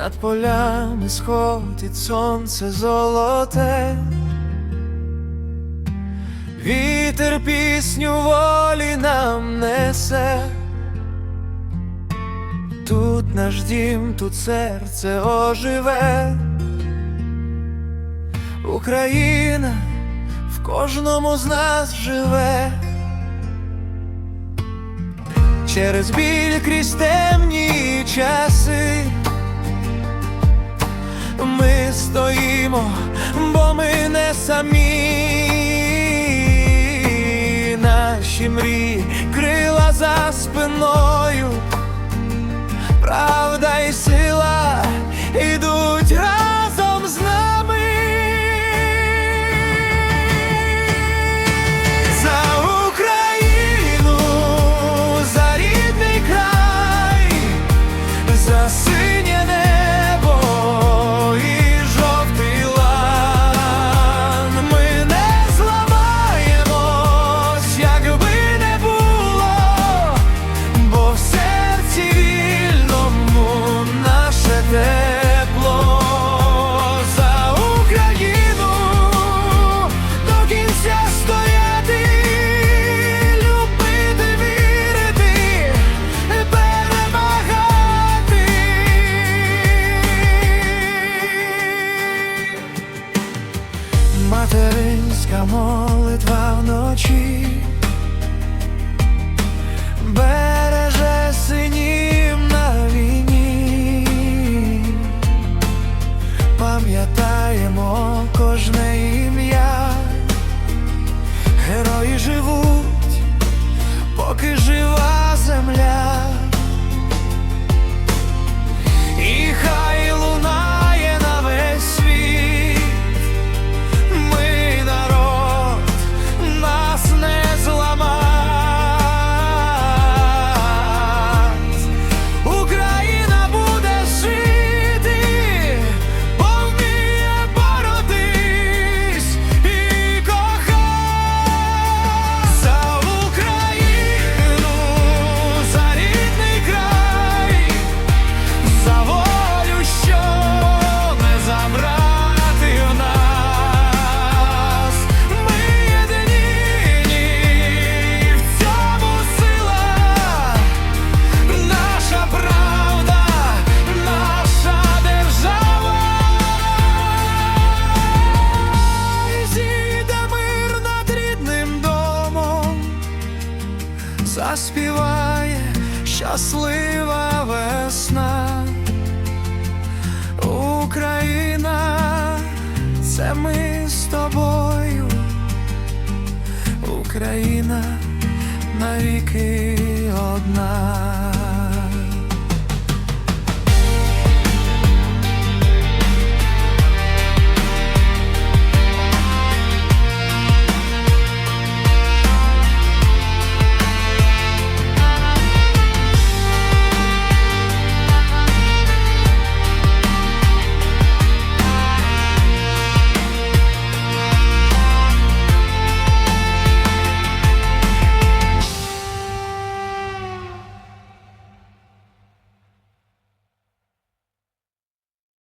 над полями сходить сонце золоте, вітер пісню волі нам несе. Тут наш дім, тут серце оживе. Україна в кожному з нас живе. Через біль крізь темні часи ми стоїмо, бо ми не самі. Наші мрії, Материнська молитва вночі. Береже синів на війні, пам'ятаємо кожне ім'я, герої живуть, заспіває щаслива весна. Україна, це ми з тобою, Україна навіки одна.